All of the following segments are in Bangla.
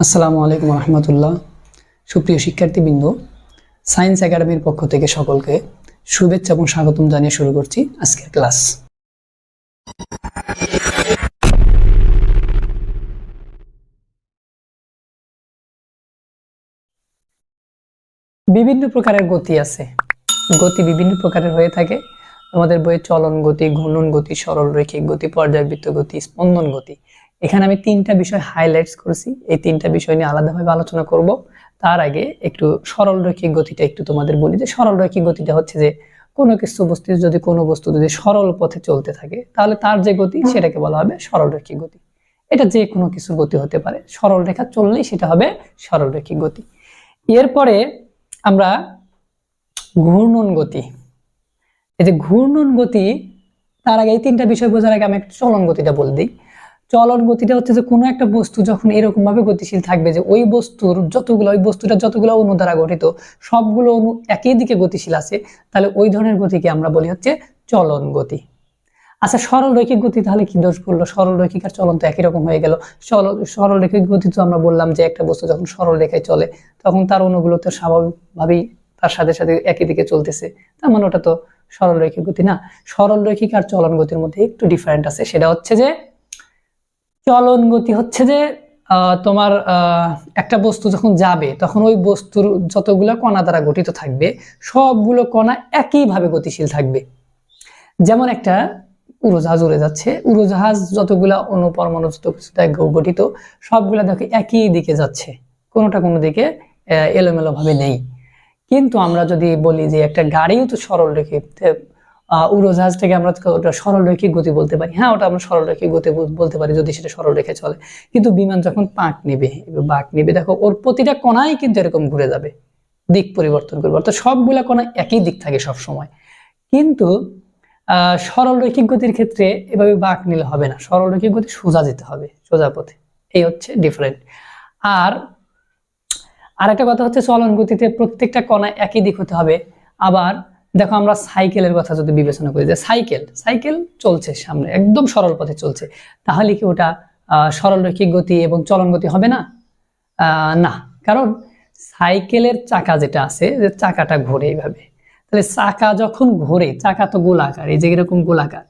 আসসালামু আলাইকুম রহমতুল্লাহ। সুপ্রিয় শিক্ষার্থীবৃন্দ সায়েন্স একাডেমির পক্ষ থেকে সকলকে শুভেচ্ছা এবং স্বাগতম জানিয়ে শুরু করছি আজকের ক্লাস। বিভিন্ন প্রকারের গতি আছে। গতি বিভিন্ন প্রকারের হয়ে থাকে। আমাদের বইয়ে চলন গতি, ঘূর্ণন গতি সরল রৈখিক গতি, পর্যায়বৃত্ত গতি, স্পন্দন গতি এখানে আমি তিনটা বিষয় হাইলাইটস করেছি। এই তিনটা বিষয় নিয়ে আলাদাভাবে আলোচনা করব। তার আগে একটু সরল রৈখিক গতিটা একটু তোমাদের বলি যে সরল রৈখিক গতিটা হচ্ছে যে কোনো কিছু বস্তু যদি কোনো বস্তু যদি সরল পথে চলতে থাকে তাহলে তার যে গতি সেটাকে বলা হবে সরল রৈখিক গতি। এটা যে কোনো কিছু গতি হতে পারে। সরল রেখা চললেই সেটা হবে সরল রৈখিক গতি। এরপরে আমরা ঘূর্ণন গতি। এই যে ঘূর্ণন গতি তার আগে এই তিনটা বিষয় বোঝার আগে আমি একটু চলন গতিটা বলে দিই। চলন গতিটা হচ্ছে যে কোনো একটা বস্তু যখন এরকম ভাবে গতিশীল থাকবে যে ওই বস্তুর যতগুলো, ওই বস্তুটা যতগুলো অণু দ্বারা গঠিত, সবগুলো অণু একই দিকে গতিশীল আছে, তাহলে ওই ধরনের গতিকে আমরা বলি হচ্ছে চলন গতি। আচ্ছা সরল রৈখিক গতি তাহলে কি দোষ করল সরল রৈখিক আর চলন তো একই রকম হয়ে গেল। সরল সরল রৈখিক গতি তো আমরা বললাম যে একটা বস্তু যখন সরল রেখায় চলে, তখন তার অণুগুলো তো স্বাভাবিকভাবেই তার সাথে সাথে একই দিকে চলতেছে। তার মানে ওটা তো সরল রৈখিক গতি না। সরল রৈখিক আর চলন গতির মধ্যে একটু ডিফারেন্ট আছে। সেটা হচ্ছে যে চলন গতি হচ্ছে যে তোমার একটা বস্তু যখন যাবে, তখন ওই বস্তুর যতগুলো কণা দ্বারা গঠিত থাকবে, সবগুলো কণা একইভাবে গতিশীল থাকবে। যেমন একটা উড়োজাহাজ উড়ে যাচ্ছে, উড়োজাহাজ যতগুলা অনুপরমাণু যত কিছু দিয়ে গঠিত, সবগুলা দেখো একই দিকে যাচ্ছে, কোনোটা কোনো দিকে এলোমেলোভাবে নেই। কিন্তু আমরা যদি বলি যে একটা গাড়িও তো সরল রেখে উড়োজাহাজ থেকে আমরা ওটা সরল রেখে গতি বলতে পারি। হ্যাঁ ওটা আমরা সরল রেখে গতি বলতে পারি যদি সেটা সরল রেখে চলে। কিন্তু বিমান যখন পাক নেবে বাঁক নেবে দেখো ওর প্রতিটা কোণাই কিন্তু এরকম ঘুরে যাবে দিক পরিবর্তন করবে। অর্থাৎ সবগুলা কোণা একই দিক থাকে সব সময় কিন্তু আহ, সরল রৈখিক গতির ক্ষেত্রে এভাবে বাঁক নিলে হবে না। সরল রৈখিক গতি সোজা যেতে হবে সোজা পথে। এই হচ্ছে ডিফারেন্ট আর আরেকটা কথা হচ্ছে চলন গতিতে প্রত্যেকটা কণা একই দিক হতে হবে। আবার দেখো আমরা সাইকেলের কথা যদি বিবেচনা করি, যে সাইকেল সাইকেল চলছে সামনে, একদম সরল পথে চলছে, তাহলে কি ওটা সরল রৈখিক গতি এবং চলন গতি হবে না? না, কারণ সাইকেলের চাকা যেটা আছে, যে চাকাটা ঘোরে এইভাবে। তাহলে চাকা যখন ঘোরে, চাকা তো গোলাকার, এই যে এরকম গোলাকার,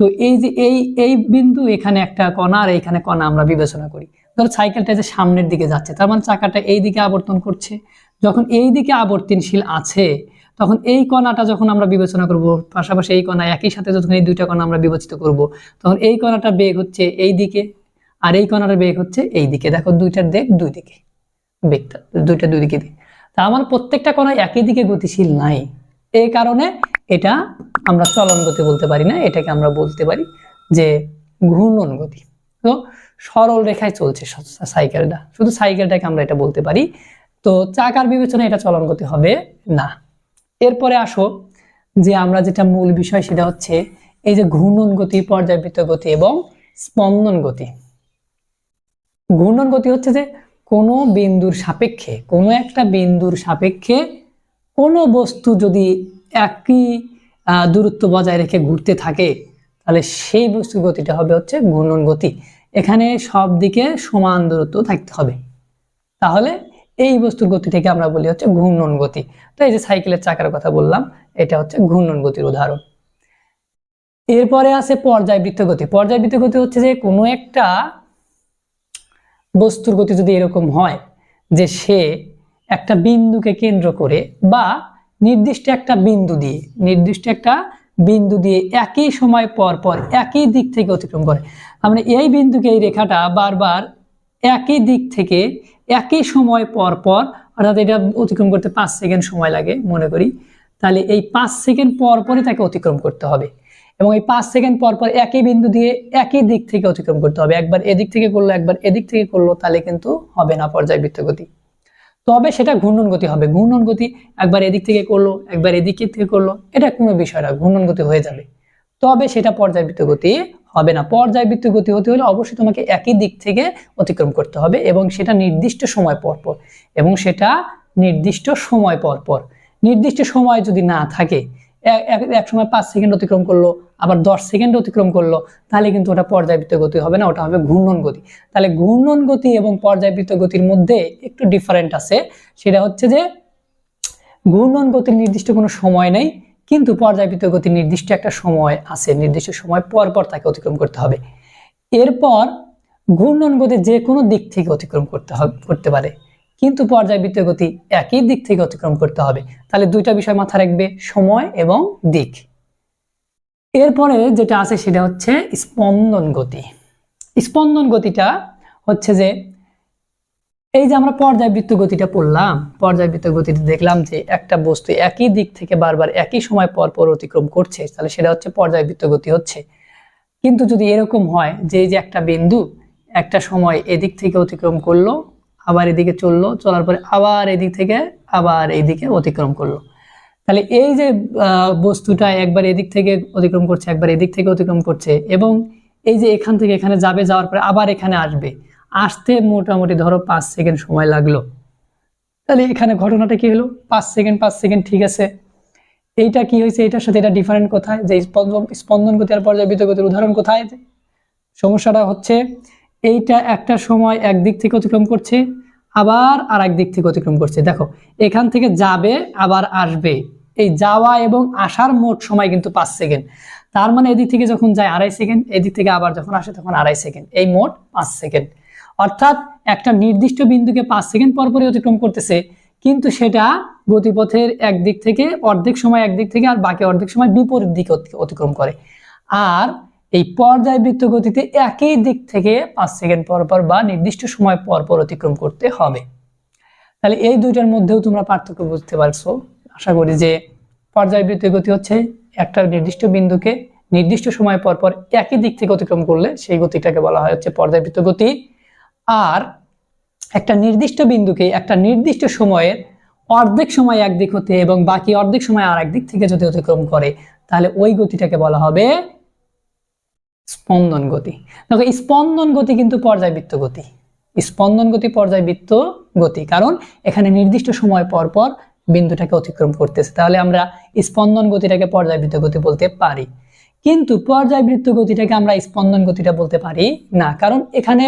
তো এই যে এই এই বিন্দু এখানে একটা কণা আর এইখানে কণা আমরা বিবেচনা করি। ধরো সাইকেলটা যে সামনের দিকে যাচ্ছে, তার মানে চাকাটা এই দিকে আবর্তন করছে। যখন এই দিকে আবর্তনশীল আছে তখন এই কণাটা যখন আমরা বিবেচনা করব, পাশাপাশি এই কণা একই সাথে যখন এই দুইটা কণা আমরা বিবেচিত করব, তখন এই কণাটা বেগ হচ্ছে এই দিকে আর এই কণাটার বেগ হচ্ছে এই দিকে। দেখো দুইটার দিক দুই দিকে, বেগটা দুইটা দুই দিকে তা আমার প্রত্যেকটা কণা একই দিকে গতিশীল নাই। এই কারণে এটা আমরা চলন গতি বলতে পারি না, এটাকে আমরা বলতে পারি যে ঘূর্ণন গতি। তো সরল রেখায় চলছে সাইকেলটা শুধু সাইকেলটাকে আমরা এটা বলতে পারি। তো চাকার বিবেচনায় এটা চলন গতি হবে না। এরপরে আসো, যে আমরা যেটা মূল বিষয় সেটা হচ্ছে এই যে ঘূর্ণন গতি, পর্যায়বৃত্ত গতি এবং স্পন্দন গতি। ঘূর্ণন গতি হচ্ছে যে কোনো বিন্দুর সাপেক্ষে, কোনো একটা বিন্দুর সাপেক্ষে কোনো বস্তু যদি একই দূরত্ব বজায় রেখে ঘুরতে থাকে, তাহলে সেই বস্তুর গতিটা হবে হচ্ছে ঘূর্ণন গতি। এখানে সব দিকে সমান দূরত্ব থাকতে হবে। তাহলে এই বস্তুর গতি থেকে আমরা বলি হচ্ছে ঘূর্ণন গতি। তো এই যে সাইকেলের চাকার কথা বললাম, এটা হচ্ছে ঘূর্ণন গতির উদাহরণ। এরপরে আছে পর্যায়বৃত্ত গতি। পর্যায়বৃত্ত গতি হচ্ছে যে কোনো একটা বস্তুর গতি যদি এরকম হয় যে সে একটা বিন্দুকে কেন্দ্র করে বা নির্দিষ্ট একটা বিন্দু দিয়ে, নির্দিষ্ট একটা বিন্দু দিয়ে একই সময় পর পর একই দিক থেকে অতিক্রম করে। আমরা এই বিন্দুকে এই রেখাটা বারবার একই দিক থেকে একই সময় পর পর, অর্থাৎ এটা অতিক্রম করতে পাঁচ সেকেন্ড সময় লাগে, মনে করি, তাহলে এই পাঁচ সেকেন্ড পর পরই তাকে অতিক্রম করতে হবে। এবং এই পাঁচ সেকেন্ড পর পর একই বিন্দু দিয়ে একই দিক থেকে অতিক্রম করতে হবে। একবার এদিক থেকে করল, একবার এদিক থেকে করল, তাহলে কিন্তু হবে না পর্যায়বৃত্ত গতি। তবে সেটা ঘূর্ণন গতি হবে। ঘূর্ণন গতি একবার এদিক থেকে করল, একবার এদিক থেকে করল, এটা কোনো বিষয় না, ঘূর্ণন গতি হয়ে যাবে। তবে সেটা পর্যায়বৃত্ত গতি হবে না। পর্যায়বৃত্ত গতি হতে হলে অবশ্যই তোমাকে একই দিক থেকে অতিক্রম করতে হবে এবং সেটা নির্দিষ্ট সময় পর এবং সেটা নির্দিষ্ট সময় পর পর। নির্দিষ্ট সময় যদি না থাকে, এক সময় পাঁচ সেকেন্ড অতিক্রম করল, আবার দশ সেকেন্ড অতিক্রম করল, তাহলে কিন্তু ওটা পর্যায়বৃত্ত গতি হবে না, ওটা হবে ঘূর্ণন গতি। তাহলে ঘূর্ণন গতি এবং পর্যায়বৃত্ত গতির মধ্যে একটু ডিফারেন্ট আছে। সেটা হচ্ছে যে ঘূর্ণন গতির নির্দিষ্ট কোনো সময় নেই কিন্তু পর্যায়বৃত্ত গতির নির্দিষ্ট একটা সময় আছে, নির্দিষ্ট সময় পর পর তাকে অতিক্রম করতে হবে। এরপর ঘূর্ণন গতি যে কোনো দিক থেকে অতিক্রম করতে হবে, করতে পারে। কিন্তু পর্যায়বৃত্ত গতি একই দিক থেকে অতিক্রম করতে হবে। তাহলে দুইটা বিষয় মাথা রাখবে, সময় এবং দিক। এরপরে যেটা আছে সেটা হচ্ছে স্পন্দন গতি। স্পন্দন গতিটা হচ্ছে যে এই যে আমরা পর্যায়বৃত্ত গতিটা পড়লাম পর্যায়বৃত্ত গতিতে দেখলাম যে একটা বস্তু একই দিক থেকে বারবার একই সময় পর পর অতিক্রম করছে, তাহলে সেটা হচ্ছে পর্যায়বৃত্ত গতি হচ্ছে। কিন্তু যদি এরকম হয় যে যে একটা বিন্দু একটা সময় এদিক থেকে অতিক্রম করল, আবার এদিকে চলল, চলার পরে আবার এদিক থেকে আবার এইদিকে অতিক্রম করল। তাহলে এই যে বস্তুটা একবার এদিক থেকে অতিক্রম করছে, একবার এদিক থেকে অতিক্রম করছে, এবং এই যে এখান থেকে এখানে যাবে, যাওয়ার পরে আবার এখানে আসবে আসতে মোটামুটি ধরো পাঁচ সেকেন্ড সময় লাগল। তাহলে এখানে ঘটনাটা কি হলো? পাঁচ সেকেন্ড পাঁচ সেকেন্ড, ঠিক আছে। এইটা কি হয়েছে? এটার সাথে এটা ডিফারেন্ট কোথায়? যে স্পন্দন গতি আর পর্যাবৃত্ত গতির উদাহরণ কোথায়? সমস্যাটা হচ্ছে, এইটা একটা সময় একদিক থেকে অতিক্রম করছে, আবার আর এক দিক থেকে অতিক্রম করছে। দেখো, এখান থেকে যাবে, আবার আসবে। এই যাওয়া এবং আসার মোট সময় কিন্তু পাঁচ সেকেন্ড। তার মানে এদিক থেকে যখন যায় আড়াই সেকেন্ড, এদিক থেকে আবার যখন আসে তখন আড়াই সেকেন্ড। এই মোট পাঁচ সেকেন্ড। অর্থাৎ একটা নির্দিষ্ট বিন্দুকে পাঁচ সেকেন্ড পর পরই অতিক্রম করতেছে, কিন্তু সেটা গতিপথের একদিক থেকে অর্ধেক সময় একদিক থেকে আর বাকি অর্ধেক সময় বিপরীত দিকে অতি- অতিক্রম করে। আর এই পর্যায়বৃত্ত গতিতে একই দিক থেকে পাঁচ সেকেন্ড পর পর বা নির্দিষ্ট সময় পর পর অতিক্রম করতে হবে। তাহলে এই দুইটার মধ্যেও তোমরা পার্থক্য বুঝতে পারছ। আশা করি যে পর্যায়বৃত্ত গতি হচ্ছে একটা নির্দিষ্ট বিন্দুকে নির্দিষ্ট সময় পর পর একই দিক থেকে অতিক্রম করলে সেই গতিটাকে বলা হয় হচ্ছে পর্যায়বৃত্ত গতি। আর একটা নির্দিষ্ট বিন্দুকে একটা নির্দিষ্ট সময়ের অর্ধেক সময় একদিক হতে এবং বাকি অর্ধেক সময় আর একদিক থেকে যদি অতিক্রম করে, তাহলে ওই গতিটাকে বলা হবে স্পন্দন গতি। দেখো স্পন্দন গতি কিন্তু পর্যায়বৃত্ত গতি। স্পন্দন গতি পর্যায়বৃত্ত গতি, কারণ এখানে নির্দিষ্ট সময় পর পর বিন্দুটাকে অতিক্রম করতেছে। তাহলে আমরা স্পন্দন গতিটাকে পর্যায়বৃত্ত গতি বলতে পারি। কিন্তু পর্যায়বৃত্ত গতিটাকে আমরা স্পন্দন গতিটা বলতে পারি না, কারণ এখানে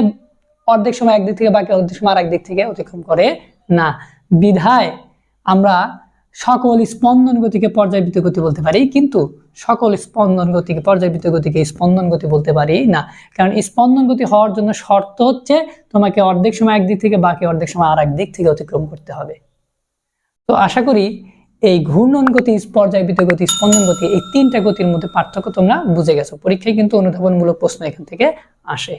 অর্ধেক সময় একদিক থেকে, বাকি অর্ধেক সময় আরেক দিক থেকে অতিক্রম করে না। বিধায় আমরা সকল স্পন্দন গতিকে পর্যায়বৃত্ত গতি বলতে পারি, কিন্তু সকল স্পন্দন গতিকে, পর্যায়বৃত্ত গতিকে স্পন্দন গতি বলতে পারি না। কারণ স্পন্দন গতি হওয়ার জন্য শর্ত হচ্ছে তোমাকে অর্ধেক সময় একদিক থেকে, বাকি অর্ধেক সময় আর দিক থেকে অতিক্রম করতে হবে। তো আশা করি এই ঘূর্ণন গতি, পর্যায়বৃত্ত গতি, স্পন্দন গতি, এই তিনটা গতির মধ্যে পার্থক্য তোমরা বুঝে গেছো। পরীক্ষায় কিন্তু অনুধাবনমূলক প্রশ্ন এখান থেকে আসে।